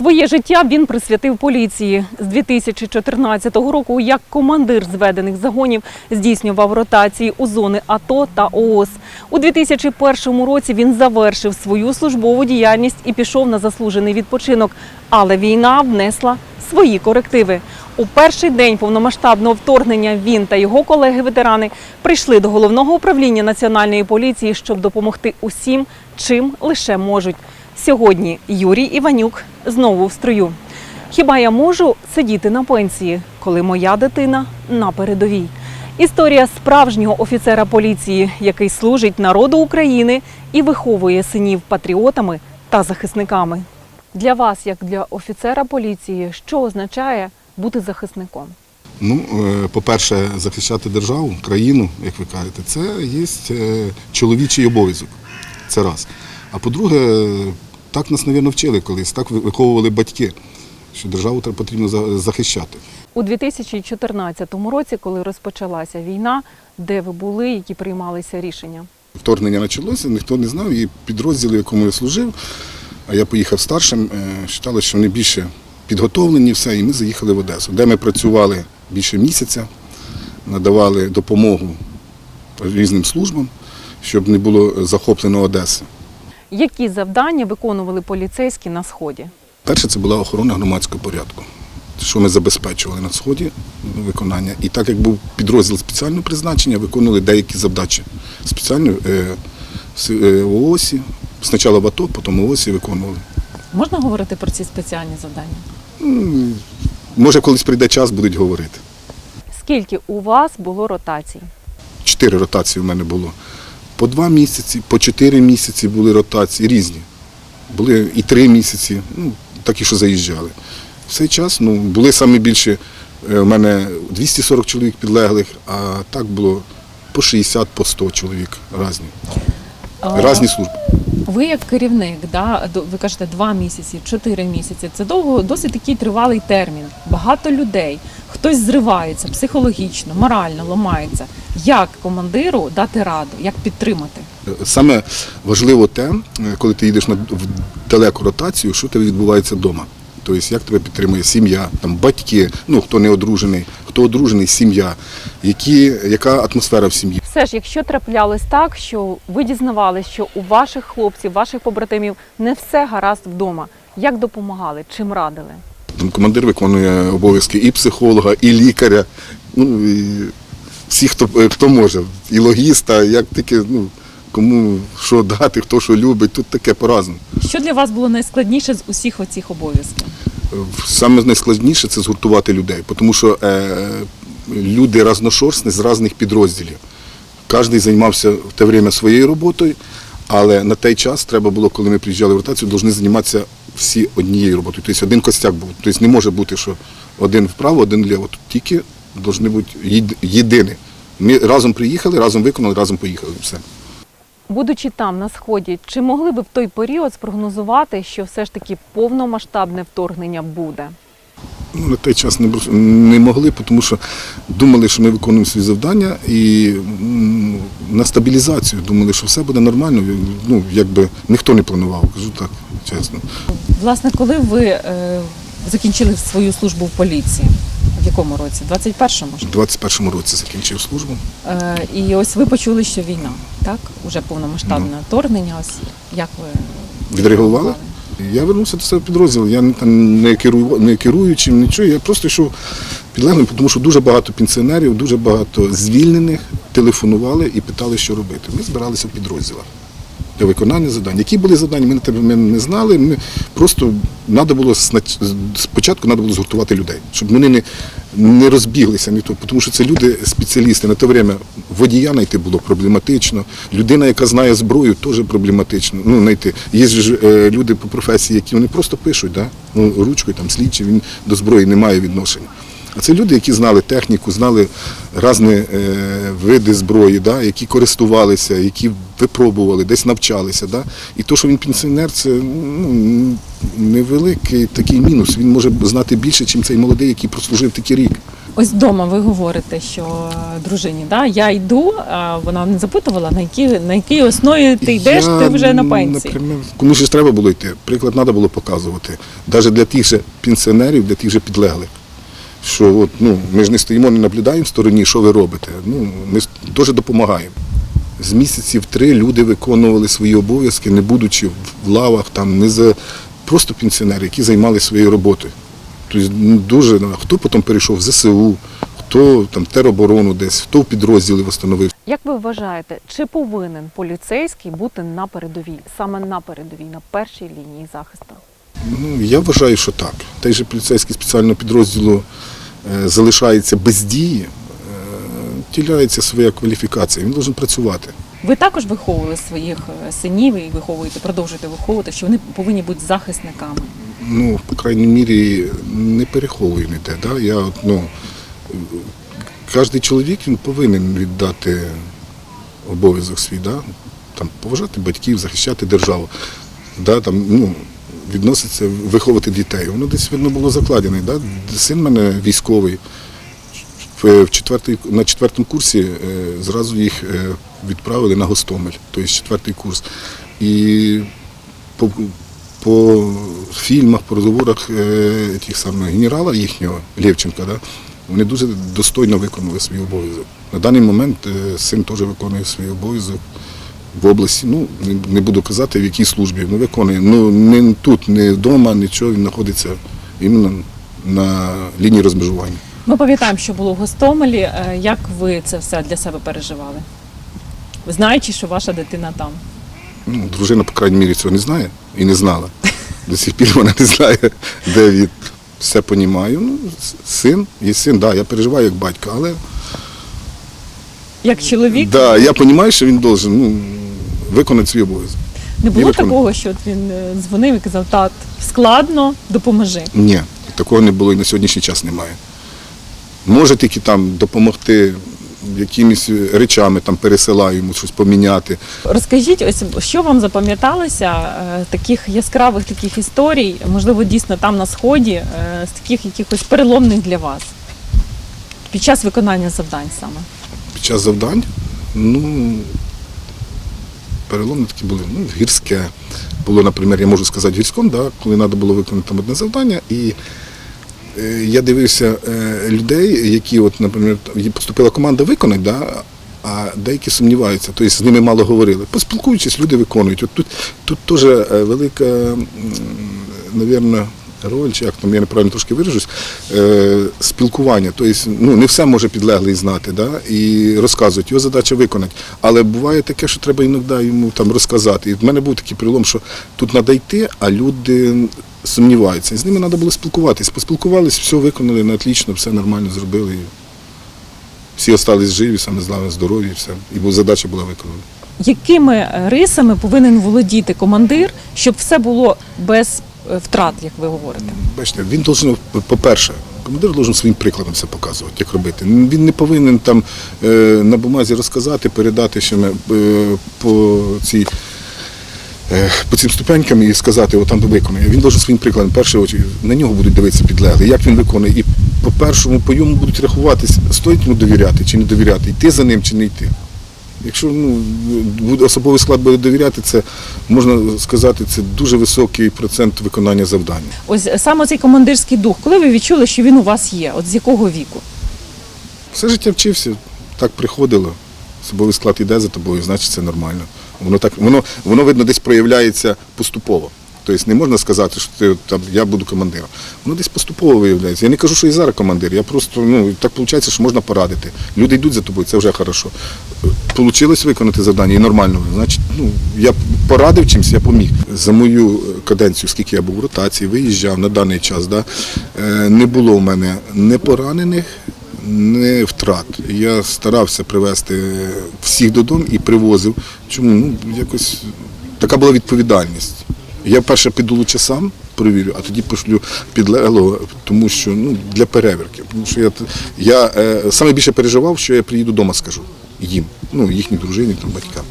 Своє життя він присвятив поліції. З 2014 року як командир зведених загонів здійснював ротації у зони АТО та ООС. У 2001 році він завершив свою службову діяльність і пішов на заслужений відпочинок. Але війна внесла свої корективи. У перший день повномасштабного вторгнення він та його колеги-ветерани прийшли до головного управління національної поліції, щоб допомогти усім, чим лише можуть. Сьогодні Юрій Іванюк знову в строю. Хіба я можу сидіти на пенсії, коли моя дитина на передовій? Історія справжнього офіцера поліції, який служить народу України і виховує синів патріотами та захисниками. Для вас, як для офіцера поліції, що означає бути захисником? Ну, е, по-перше, захищати державу, країну, як ви кажете, це є е, чоловічий обов'язок. Це раз. А по-друге, так нас, мабуть, вчили колись, так виховували батьки, що державу потрібно захищати. У 2014 році, коли розпочалася війна, де ви були, які приймалися рішення? Вторгнення почалося, ніхто не знав, і підрозділ, в якому я служив, а я поїхав старшим, е, вважали, що вони більше підготовлені, все, і ми заїхали в Одесу, де ми працювали більше місяця, надавали допомогу різним службам, щоб не було захоплено Одеси. Які завдання виконували поліцейські на сході? Перше це була охорона громадського порядку, що ми забезпечували на сході виконання. І так як був підрозділ спеціального призначення, виконували деякі завдачі спеціально е, с- е, в ООСі. Спочатку в АТО, потім в ООСі виконували. Можна говорити про ці спеціальні завдання? Може, колись прийде час, будуть говорити. Скільки у вас було ротацій? Чотири ротації в мене було. По два місяці, по чотири місяці були ротації різні. Були і три місяці, ну, такі, що заїжджали. В цей час ну, були саме більше, е, у мене 240 чоловік підлеглих, а так було по 60, по 100 чоловік різні. Різні служби. Ви як керівник, да, ви кажете два місяці, чотири місяці. Це довго, досить такий тривалий термін. Багато людей. Хтось зривається психологічно, морально ламається. Як командиру дати раду, як підтримати? Саме важливо те, е, коли ти їдеш на в далеку ротацію, що тебе відбувається вдома. Тобто, як тебе підтримує сім'я, там батьки, ну хто не одружений, хто одружений, сім'я, які, яка атмосфера в сім'ї. Все ж, якщо траплялось так, що ви дізнавались, що у ваших хлопців, ваших побратимів не все гаразд вдома, як допомагали, чим радили? Там командир виконує обов'язки і психолога, і лікаря, ну і всі, хто, е, хто може, і логіста, як тільки ну, кому що дати, хто що любить, тут таке по-разному. Що для вас було найскладніше з усіх оцих обов'язків? Саме найскладніше це згуртувати людей, тому що е, люди разношорстні з різних підрозділів. Кожен займався в те время своєю роботою, але на той час треба було, коли ми приїжджали в ротацію, повинні займатися всі однією роботою. Тобто один костяк був. Тобто не може бути, що один вправо, один вліво. Тут тільки повинні бути єдині. Ми разом приїхали, разом виконали, разом поїхали. Все. Будучи там на сході, чи могли би в той період спрогнозувати, що все ж таки повномасштабне вторгнення буде? Ну, на той час не, бу- не могли, тому що думали, що ми виконуємо свої завдання і на стабілізацію думали, що все буде нормально. Ну, якби ніхто не планував, кажу так, чесно. Власне, коли ви е, закінчили свою службу в поліції? В якому році? 21-му ж? У 21-му році закінчив службу. Е, і ось ви почули, що війна, так? Уже повномасштабне вторгнення. Ось як ви Відреагували? Я вернувся до себе підрозділу. Я не- там не керую, не керуючим, нічого. Я просто йшов підлеглим, тому що дуже багато пенсіонерів, дуже багато звільнених телефонували і питали, що робити. Ми збиралися в підрозділах для виконання завдань. Які були завдання, ми не знали. Ми просто треба було спочатку треба було згуртувати людей, щоб вони не, не розбіглися. То, тому що це люди спеціалісти. На те время водія знайти було проблематично. Людина, яка знає зброю, теж проблематично. Ну, знайти. Є ж е, люди по професії, які вони просто пишуть, да? ну, ручкою там слідчий, він до зброї не має відношення. А це люди, які знали техніку, знали різні е, види зброї, да, які користувалися, які випробували, десь навчалися. Да. І то, що він пенсіонер, це ну, невеликий такий мінус. Він може знати більше, ніж цей молодий, який прослужив такий рік. Ось вдома ви говорите, що е, дружині, да, я йду, а вона не запитувала, на якій, на якій основі ти йдеш, Я, ти вже на пенсії. Наприклад, комусь ж треба було йти. Приклад треба було показувати. Навіть для тих же пенсіонерів, для тих же підлеглих. Що от, ну, ми ж не стоїмо, не наблюдаємо в стороні, що ви робите. Ну, ми теж допомагаємо. З місяців три люди виконували свої обов'язки, не будучи в лавах, там, не за просто пенсіонери, які займалися своєю роботою. Тобто ну, дуже ну, хто потім перейшов в ЗСУ, хто там тероборону десь, хто в підрозділи встановив. Як ви вважаєте, чи повинен поліцейський бути на передовій, саме на передовій, на першій лінії захисту? Ну, я вважаю, що так. Той же поліцейський спеціального підрозділу е, залишається без дії, е, тіляється своя кваліфікація, він має працювати. Ви також виховували своїх е, синів і виховуєте, продовжуєте виховувати, що вони повинні бути захисниками. Ну, по крайній мірі, не переховую ніде. Да? Я, ну, кожен чоловік він повинен віддати обов'язок свій, да? там, поважати батьків, захищати державу. Да? Там, ну, відноситься, виховувати дітей. Воно десь видно було закладене. Да? Син мене військовий. В четвертий, на четвертому курсі е, зразу їх е, відправили на Гостомель, тобто четвертий курс. І по, по фільмах, по розговорах е, тих самих генерала їхнього Лєвченка, да, вони дуже достойно виконали свій обов'язок. На даний момент син теж виконує свій обов'язок в області. Ну, не, буду казати, в якій службі, ну виконує. Ну, не тут, не вдома, нічого, він знаходиться іменно на лінії розмежування. Ми пам'ятаємо, що було в Гостомелі. Е, Як ви це все для себе переживали? Знаючи, що ваша дитина там. Ну, дружина, по крайній мірі, цього не знає і не знала. До сих пір вона не знає, де він. Все понімаю. Ну, син, є син, да, я переживаю як батько, але Як чоловік, да, я розумію, що він должен ну, виконати свій обов'язок. не було такого, що от він е, дзвонив і казав, тат, складно, допоможи. Ні, такого не було і на сьогоднішній час немає. Може тільки там допомогти якимись речами, там пересилаю йому щось поміняти. Розкажіть, ось що вам запам'яталося е, таких яскравих таких історій, можливо, дійсно там на сході, е, з таких якихось переломних для вас під час виконання завдань саме. Під час завдань, ну, переломні такі були, ну, гірське. Було, наприклад, я можу сказати, в гірському, да, коли треба було виконати там одне завдання. І е, я дивився е, людей, які, от, наприклад, поступила команда виконати, да, а деякі сумніваються, тобто з ними мало говорили. Поспілкуючись, люди виконують. От тут, тут теж е, велика, м, навірно, роль, чи як там я неправильно трошки виражусь, е, спілкування. Тобто, ну, не все може підлеглий знати, да? і розказують. Його задача виконати. Але буває таке, що треба іноді йому там розказати. І в мене був такий прилом, що тут треба йти, а люди сумніваються. І з ними треба було спілкуватись. Поспілкувались, все виконали на отлично, все нормально зробили. Всі остались живі, саме славне, здорові, і все. І задача була виконана. Якими рисами повинен володіти командир, щоб все було без втрат, як ви говорите? Бачите, він должен, по-перше, командир должен своїм прикладом все показувати, як робити. Він не повинен там е, на бумазі розказати, передати ще е, по цій. е, По цим ступенькам і сказати, о, там виконує. Він должен своїм прикладом, перше очі, на нього будуть дивитися підлегли, як він виконує. І по першому по йому будуть рахуватись, стоїть йому довіряти чи не довіряти, йти за ним чи не йти. Якщо ну, особовий склад буде довіряти, це можна сказати, це дуже високий процент виконання завдання. Ось е, саме цей командирський дух, коли ви відчули, що він у вас є, от з якого віку? Все життя вчився, так приходило. Особовий склад йде за тобою, значить це нормально. Воно так, воно, воно видно, десь проявляється поступово. Тобто не можна сказати, що ти там я буду командиром. Воно десь поступово виявляється. Я не кажу, що і зараз командир. Я просто ну так виходить, що можна порадити. Люди йдуть за тобою, це вже хорошо. Получилось виконати завдання і нормально. Значить, ну я порадив чимось, я поміг. За мою е, каденцію, скільки я був в ротації, виїжджав на даний час, да, е, не було в мене не поранених, не втрат. Я старався привезти всіх додому і привозив. Чому? Ну, якось така була відповідальність. Я перше піду лучше сам перевірю, а тоді пошлю підлеглого, тому що ну, для перевірки. Тому що я, я е, саме більше переживав, що я приїду вдома, скажу їм, ну, їхній дружині, там, батькам.